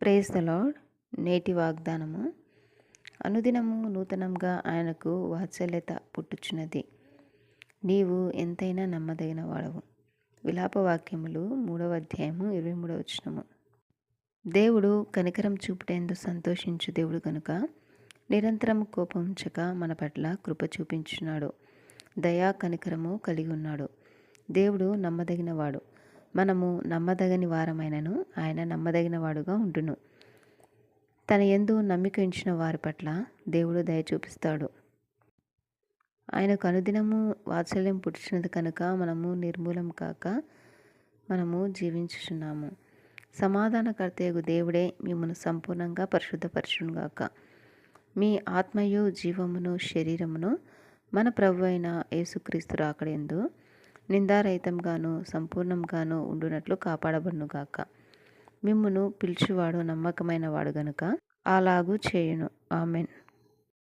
Praise the lord నేటి వాగ్దానము. అనుదినము నూతనంగా ఆయనకు వాత్సల్యత పుట్టుచున్నది. నీవు ఎంతైనా నమ్మదగిన వాడవు. విలాప వాక్యములు మూడవ అధ్యాయము ఇరవై మూడవ వచనము. దేవుడు కనికరం చూపుటేందు సంతోషించు దేవుడు కనుక నిరంతరం కోపంచక మన పట్ల కృప చూపించున్నాడు దయా కనికరము కలిగి ఉన్నాడు. దేవుడు నమ్మదగినవాడు మనము నమ్మదగని వారమైనను ఆయన నమ్మదగిన వాడుగా ఉండును. తన ఎందు నమ్మిక ఉంచిన వారి పట్ల దేవుడు దయ చూపిస్తాడు. ఆయనకు అనుదినము వాత్సల్యం పుట్టినది కనుక మనము నిర్మూలం కాక మనము జీవించుచున్నాము. సమాధానకర్తయగు దేవుడే మిమ్మల్ని సంపూర్ణంగా పరిశుద్ధపరచునుగాక. మీ ఆత్మయు జీవమును శరీరమును మన ప్రభు అయిన యేసుక్రీస్తు రాకడెందు నిందారహితంగాను సంపూర్ణంగాను ఉండునట్లు కాపాడబడునుగాక మిమ్మును పిలిచివాడు నమ్మకమైన వాడు గనుక అలాగూ చేయును. ఆమెన్.